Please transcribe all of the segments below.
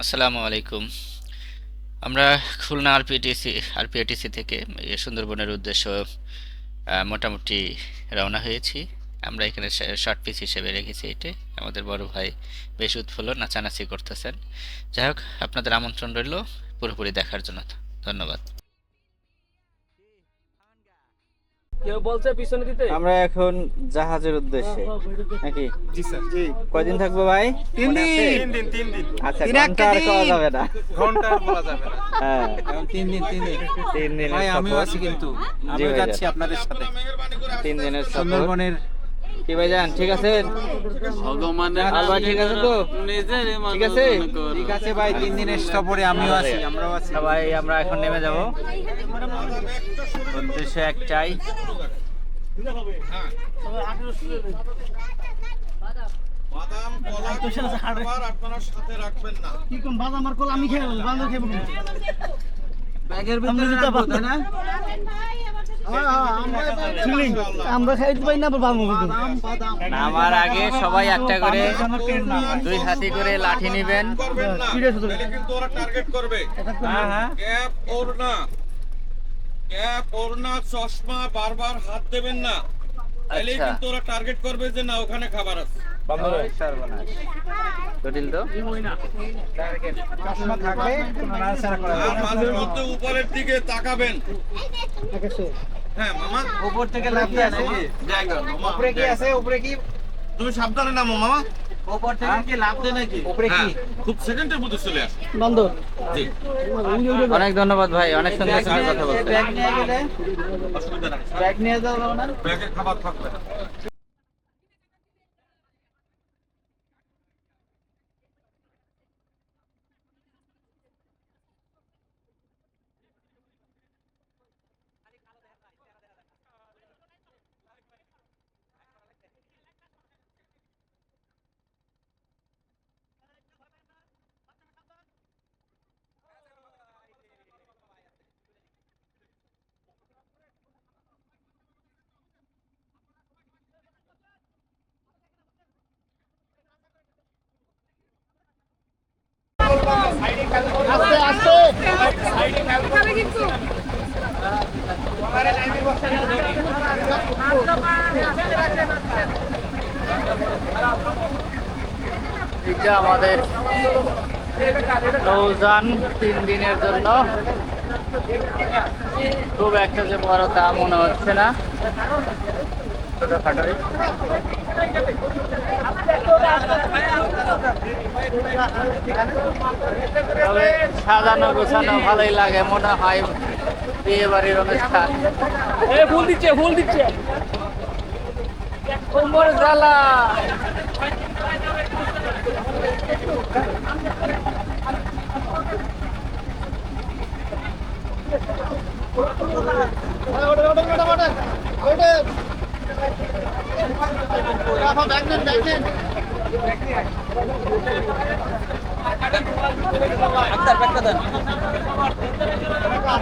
আসসালামু আলাইকুম। আমরা খুলনা আরপিটিসি, আরপিআরটিসি থেকে সুন্দরবনের উদ্দেশ্য মোটামুটি রওনা হয়েছি। আমরা এখানে শর্ট পিস হিসেবে রেখেছি এটি। আমাদের বড় ভাই বেশ উৎফুল্ল, নাচানাচি করতেছেন। যাই হোক, আপনাদের আমন্ত্রণ রইল পুরোপুরি দেখার জন্য। ধন্যবাদ। কেউ বলছে পিছনে দিতে? আমরা এখন জাহাজের উদ্দেশ্যে। নাকি? জি স্যার। জি। কয়দিন থাকব ভাই? তিন দিন। তিন দিন তিন দিন। আচ্ছা তিন ঘণ্টা আর দিন। যাবে না। ঘণ্টা আর বলা যাবে না। হ্যাঁ। তিন দিন তিন দিন। তিন দিন ভাই আমিও আছি কিন্তু। আমিও যাচ্ছি আপনাদের সাথে। তিন দিনের সফর সুন্দরবনের কি ভাই যান ঠিক আছে আর ঠিক আছে তো? ঠিক আছে? ঠিক আছে ভাই তিন দিনের সফরে আমিও আছি আমরাও আছি। সবাই আমরা এখন নেমে যাব। উদ্দেশ্য একটাই। বাদাম কলা খাবার আপনারা সাথে রাখবেন না। ব্যাগের ভিতরে রাখব তাই না? আমরা খাইতে পাই না আমার আগে সবাই একটা করে দুই হাতি করে লাঠি নেবেন। তাহলে কিন্তু ওরা টার্গেট করবে। হ্যাঁ হ্যাঁ। ক্যাপ ওড়না ক্যাপ ওড়না চশমা বারবার হাত দেবেন না। তাহলে আচ্ছা। কিন্তু ওরা টার্গেট করবে যে না ওখানে খাবার আছে। উপরের দিকে তাকাবেন। হ্যাঁ মামা। উপর থেকে লাফ দেয় নাকি? উপরে কি আছে? উপরে কি? তুমি সাবধানে নামো মামা। উপর থেকে কি লাভ দেয় নাকি? উপরে কি? হ্যাঁ, খুব সেকেন্ডের মধ্যে চলে আসে। বন্ধ। জি। অনেক ধন্যবাদ ভাই অনেক সুন্দর সুন্দর কথা বলতে ব্যাগ নিয়ে গেলে? অসুবিধা নাই। ব্যাগ নিয়ে যাব না? ব্যাগে খাবার থাকবে। এটা আমাদের নৌযান তিন দিনের জন্য। খুব একটা যে বড় তা মনে হচ্ছে না। ছোটখাটোই তবে সাজানো গোছানো ভালোই লাগে মনে হয় বিয়ে বাড়ির অনুষ্ঠান ফুল দিচ্ছে ফুল দিচ্ছে। কোমর জ্বালা।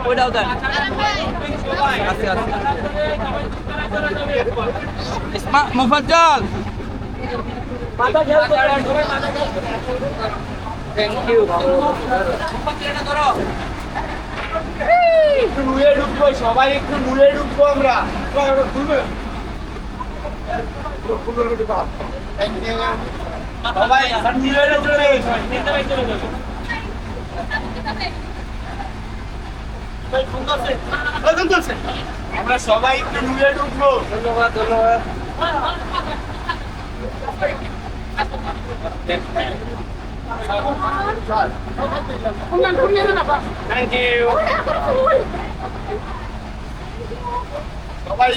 ওইটাও দেন থ্যাংক ইউ একটু নুয়ে ঢুকবো সবাই একটু নুয়ে ঢুকবো আমরা। আমরা সবাই একটু ঢুকবো ধন্যবাদ ধন্যবাদ সবাই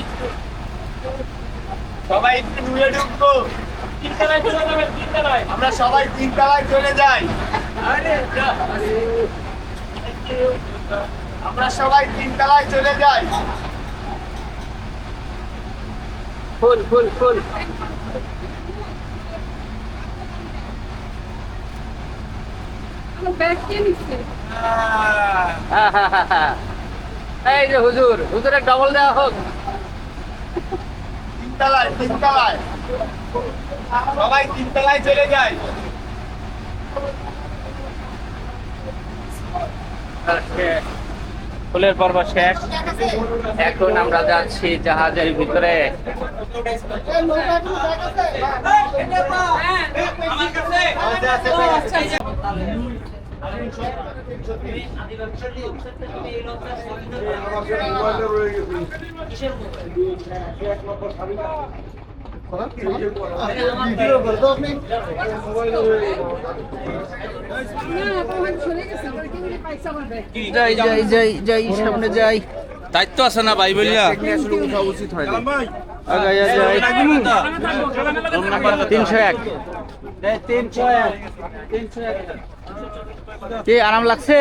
সবাই একটু নুয়ে ঢুকবো আমরা সবাই তিন তলায় চলে যাই। আমরা সবাই তিন তলায় চলে যাই। ফুল ফুল ফুল। এই যে হুজুর হুজুরের ডবল দেওয়া হোক। তিনতলায় তিনতলায় সবাই তিনতলায় চলে যায় ফুলের পর্ব শেষ এখন আমরা যাচ্ছি জাহাজের ভিতরে যাই যাই যাই যাই সামনে যাই। দায়িত্ব আছে না ভাই বললা আগাইয়া যাই। তিনশো এক। কি আরাম লাগছে?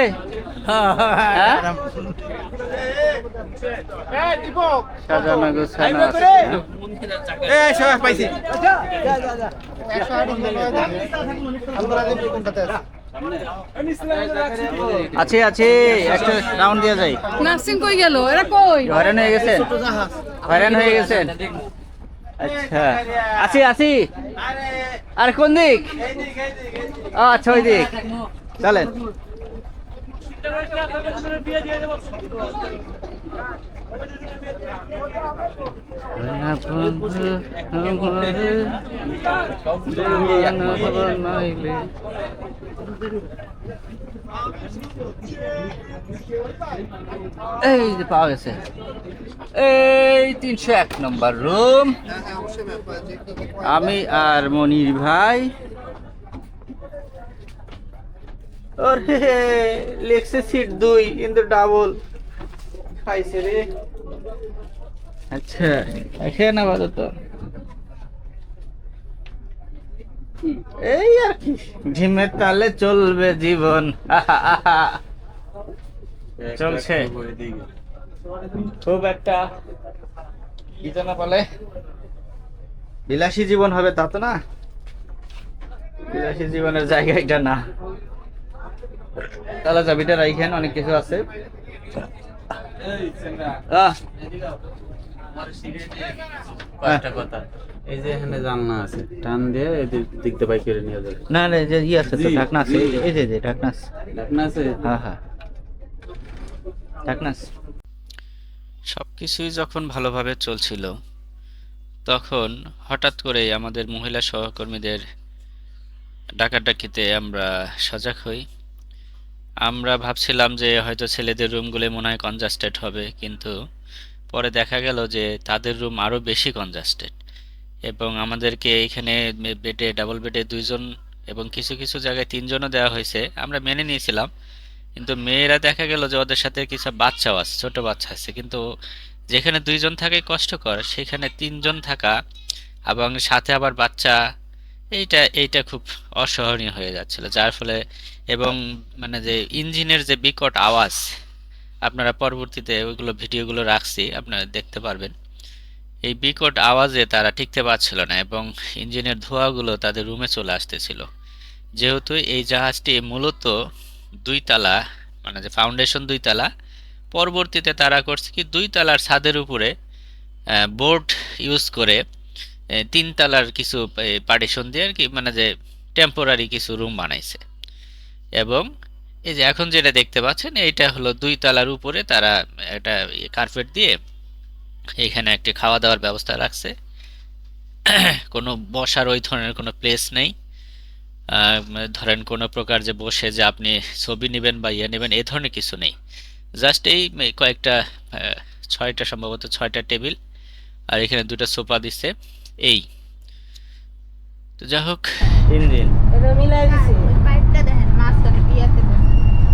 হ্যাঁ? সাজানো গোছানো আছে। আছে আছে একটা রাউন্ড দিয়ে যাই। নার্সিং কই গেল? এরা কই? হয়রান হয়ে গেছেন হয়রান হয়ে গেছেন আচ্ছা। আছি আছি। আর কোন দিক? আচ্ছা ওই দিক। চলেন। এই যে পাওয়া গেছে। এই তিনশো এক নম্বর রুম আমি আর মনির ভাই। ওরে লেখছে সিট দুই কিন্তু ডাবল খাইছে রে। আচ্ছা এখন আপাতত এই আর কি ঝিমের তালে চলবে জীবন। চলছে। খুব একটা কি যেন বলে। বিলাসী জীবন হবে তা তো না? বিলাসী জীবনের জায়গা এটা না। তাহলে চাবিটা রাইখেন অনেক কিছু আছে। আহ, একটা কথা। এই যে এখানে জানলা আছে টান দিয়ে এদিক দিক দিয়ে বাইক করে নিয়ে যাবে। না না এই যে ইয়ে আছে তো জি। ঢাকনা আছে। এই যে- এই যে ঢাকনা আছে। ঢাকনা আছে? হ্যাঁ হ্যাঁ। ঢাকনা আছে। সব কিছুই যখন ভালোভাবে চলছিল তখন হঠাৎ করেই আমাদের মহিলা সহকর্মীদের ডাকাডাকিতে আমরা সজাগ হই। আমরা ভাবছিলাম যে হয়তো ছেলেদের রুমগুলো মনে হয় কনজাস্টেড হবে, কিন্তু পরে দেখা গেল যে তাদের রুম আরও বেশি কনজাস্টেড এবং আমাদেরকে এখানে বেডে, ডাবল বেডে দুইজন এবং কিছু কিছু জায়গায় তিনজনও দেওয়া হয়েছে, আমরা মেনে নিয়েছিলাম। কিন্তু মেয়েরা দেখা গেল যে ওদের সাথে কিছু বাচ্চাও আছে, ছোটো বাচ্চা আছে, কিন্তু যেখানে দুইজন থাকে কষ্টকর, সেখানে তিনজন থাকা এবং সাথে আবার বাচ্চা, এইটা এইটা খুব অসহনীয় হয়ে যাচ্ছিল। যার ফলে এবং মানে যে ইঞ্জিনের যে বিকট আওয়াজ, আপনারা পরবর্তীতে ওইগুলো ভিডিওগুলো রাখছি, আপনারা দেখতে পারবেন। এই বিকট আওয়াজে তারা টিকতে পারছিল না এবং ইঞ্জিনের ধোঁয়াগুলো তাদের রুমে চলে আসতেছিল। যেহেতু এই জাহাজটি মূলত দুই তালা মানে যে ফাউন্ডেশন দুই তালা পরবর্তীতে তারা করছে কি, দুই তালার ছাদের উপরে বোর্ড ইউজ করে তিন তালার কিছু পার্টিশন দিয়ে আর কি মানে যে টেম্পোরারি কিছু রুম বানাইছে। এবং এই যে এখন যেটা দেখতে পাচ্ছেন, এইটা হলো দুই তালার উপরে তারা একটা কার্পেট দিয়ে এখানে একটি খাওয়া দাওয়ার ব্যবস্থা রাখছে। কোনো বসার ওই ধরনের কোনো প্লেস নেই। ধরেন কোনো প্রকার যে বসে যে আপনি ছবি নেবেন বা ইয়ে নেবেন, এ ধরনের কিছু নেই। জাস্ট এই কয়েকটা আহ, ছয়টা সম্ভবত ছয়টা টেবিল আর এখানে দুটো সোফা দিচ্ছে এই। তো যাই হোক। ইঞ্জিন। এটা মিলাই দিছি। পাইপটা দেখেন মাঝখানে বিয়াতে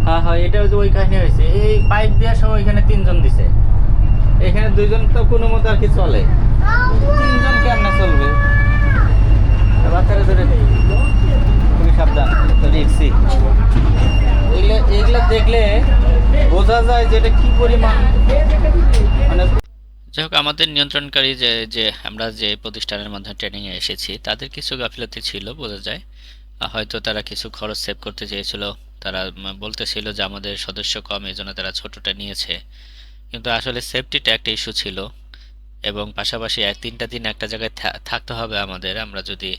হ্যাঁ হ্যাঁ এটা হচ্ছে ওই কাহিনী হয়েছে এই পাইপ দেওয়ার সময় এখানে তিনজন দিছে। এখানে দুইজন তো কোনো মতো আর কি চলে। তিনজন কেমনে চলবে? বাচ্চারা ধরে নেই। খুবই সাবধান তো রিক্সি। এগুলো এগুলো দেখলে বোঝা যায় যে এটা কি পরিমাণ। মানে যাই হোক, আমাদের নিয়ন্ত্রণকারী যে যে আমরা যে প্রতিষ্ঠানের মাধ্যমে ট্রেনিংয়ে এসেছি, তাদের কিছু গাফিলতি ছিল, বোঝা যায়। হয়তো তারা কিছু খরচ সেভ করতে চেয়েছিল। তারা বলতেছিল যে আমাদের সদস্য কম, এই জন্য তারা ছোটটা নিয়েছে। কিন্তু আসলে সেফটিটা একটা ইস্যু ছিল। এবং পাশাপাশি এক তিনটা দিন একটা জায়গায় থাকতে হবে আমাদের। আমরা যদি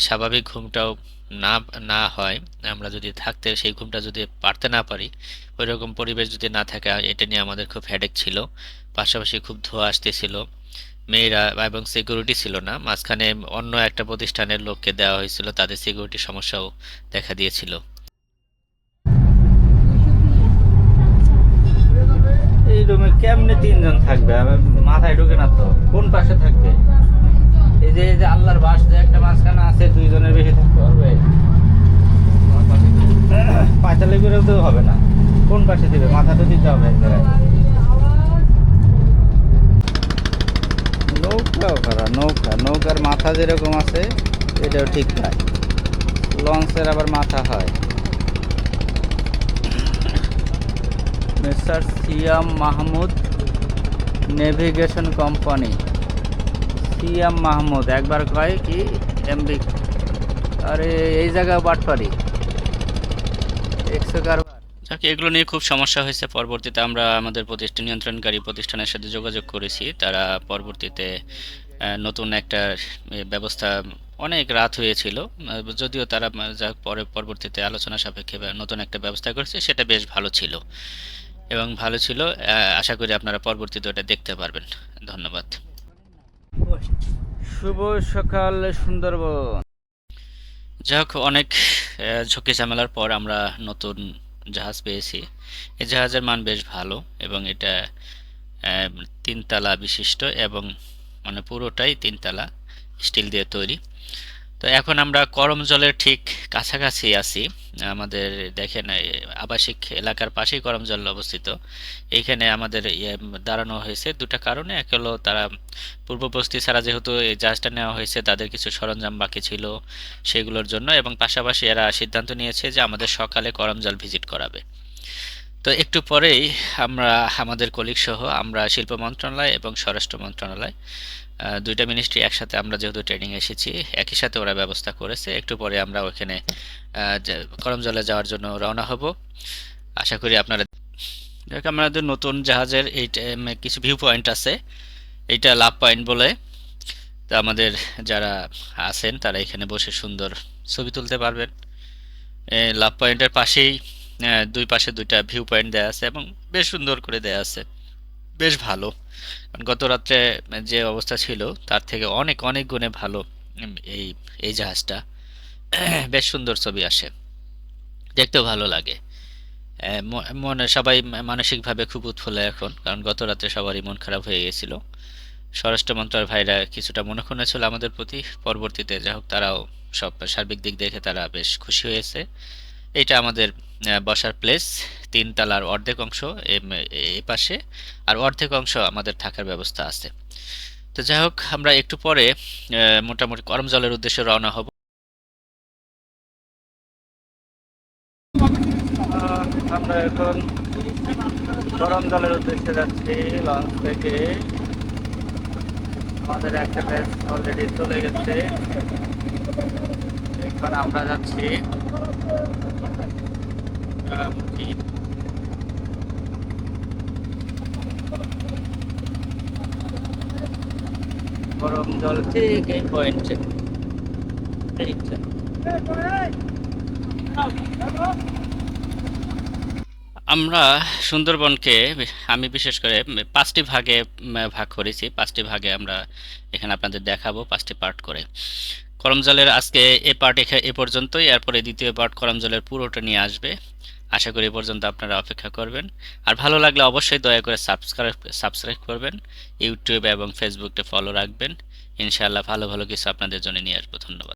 স্বাভাবিক ঘুমটাও না না হয়, আমরা যদি থাকতে, সেই ঘুমটা যদি পারতে না পারি ওই রকম পরিবেশ যদি না থাকে, এটা নিয়ে আমাদের খুব হেডেক ছিল। পাশাপাশি খুব ধোঁয়া আসতেছিল। মেয়েরা এবং সিকিউরিটি ছিল না। মাঝখানে অন্য একটা প্রতিষ্ঠানের লোককে দেওয়া হয়েছিল, তাদের সিকিউরিটি সমস্যাও দেখা দিয়েছিল। এই রুমে কেমনে তিনজন থাকবে? মাথায় ঢুকে না তো। কোন পাশে থাকবে? এই যে এই যে আল্লাহর বাস যে একটা মাঝখানে আছে, দুইজনের বেশি থাকতে পারবে? পাঁচালি করেও তো হবে না। কোন পাশে দিবে? মাথা তো দিতে হবে নৌকাও করা নৌকা। নৌকার মাথা যেরকম আছে, এটাও ঠিক নাই। লঞ্চের আবার মাথা হয়। Mister Siam Mahmud navigation company. Siam Mahmud, একবার কয় কি? এমবি আরে, এই জায়গায় বাটপারি একশো যাক, এগুলো নিয়ে খুব সমস্যা হয়েছে। পরবর্তীতে আমরা আমাদের প্রতিষ্ঠান নিয়ন্ত্রণকারী প্রতিষ্ঠানের সাথে যোগাযোগ করেছি। তারা পরবর্তীতে নতুন একটা ব্যবস্থা অনেক রাত হয়েছিল। যদিও তারা যা পরে পরবর্তীতে আলোচনা সাপেক্ষে নতুন একটা ব্যবস্থা করেছে, সেটা বেশ ভালো ছিল। এবং ভালো ছিল। আশা করি আপনারা পরবর্তীতে ওটা দেখতে পারবেন। ধন্যবাদ। শুভ সকাল, সুন্দরবন। যাই হোক অনেক ঝুঁকি ঝামেলার পর আমরা নতুন জাহাজ পেয়েছি। এই জাহাজের মান বেশ ভালো এবং এটা তিনতলা বিশিষ্ট এবং মানে পুরোটাই তিনতলা স্টিল দিয়ে তৈরি। তো এখন আমরা করম জলের ঠিক কাছাকাছি আছি। আমাদের দেখেন আবাসিক এলাকার পাশেই করম জল অবস্থিত। এইখানে আমাদের ইয়ে দাঁড়ানো হয়েছে দুটা কারণে। এক হলো তারা পূর্ববস্তি ছাড়া যেহেতু এই জাহাজটা নেওয়া হয়েছে, তাদের কিছু সরঞ্জাম বাকি ছিল সেগুলোর জন্য এবং পাশাপাশি এরা সিদ্ধান্ত নিয়েছে যে আমাদের সকালে করমজল ভিজিট করাবে। তো একটু পরেই আমরা, আমাদের কলিগ সহ আমরা শিল্প মন্ত্রণালয় এবং স্বরাষ্ট্র মন্ত্রণালয় দুইটা মিনিস্ট্রি একসাথে আমরা যেহেতু ট্রেনিং এসেছি, একই সাথে ওরা ব্যবস্থা করেছে। একটু পরে আমরা ওখানে করমজলে যাওয়ার জন্য রওনা হব। আশা করি আপনারা দেখ, আমাদের নতুন জাহাজের এই কিছু ভিউ পয়েন্ট আছে। এইটা লাভ পয়েন্ট বলে। তো আমাদের যারা আছেন, তারা এখানে বসে সুন্দর ছবি তুলতে পারবেন। লাভ পয়েন্টের পাশেই দুই পাশে দুইটা ভিউ পয়েন্ট দেওয়া আছে এবং বেশ সুন্দর করে দেওয়া আছে। বেশ ভালো। কারণ গত রাত্রে যে অবস্থা ছিল, তার থেকে অনেক অনেক গুণে ভালো এই এই জাহাজটা। বেশ সুন্দর ছবি আসে। দেখতেও ভালো লাগে। মনে, সবাই মানসিকভাবে খুব উৎফুল্ল এখন, কারণ গত রাত্রে সবারই মন খারাপ হয়ে গেছিল। স্বরাষ্ট্র মন্ত্রণালয়ের ভাইরা কিছুটা মনোক্ষুণ্ণ ছিল আমাদের প্রতি। পরবর্তীতে যাই হোক, তারাও সব সার্বিক দিক দেখে তারা বেশ খুশি হয়েছে। এটা আমাদের বসার প্লেস তিন তালার অর্ধেক অংশ এ পাশে, আর অর্ধেক অংশ আমাদের থাকার ব্যবস্থা আছে। তো যাই হোক, আমরা একটু পরে মোটামুটি গরম জলের উদ্দেশ্যে রওনা হব। আমরা এখন গরম জলের উদ্দেশ্যে যাচ্ছি লঞ্চ থেকে। আমাদের একটা ব্যাচ অলরেডি চলে গেছে। এখন আমরা যাচ্ছি আমরা সুন্দরবনকে আমি বিশেষ করে পাঁচটি ভাগে ভাগ করেছি। পাঁচটি ভাগে আমরা এখানে আপনাদের দেখাবো, পাঁচটি পার্ট করে। করমজলের আজকে এ পার্ট এ পর্যন্তই। এরপরে দ্বিতীয় পার্ট করমজলের পুরোটা নিয়ে আসবে। আশা করি পর্যন্ত আপনারা অপেক্ষা করবেন। আর ভালো লাগলে অবশ্যই দয়া করে সাবস্ক্রাইব সাবস্ক্রাইব করবেন। ইউটিউব এবং ফেসবুকে ফলো রাখবেন। ইনশাআল্লাহ ভালো ভালো কিছু আপনাদের জন্য নিয়ে আসব। ধন্যবাদ।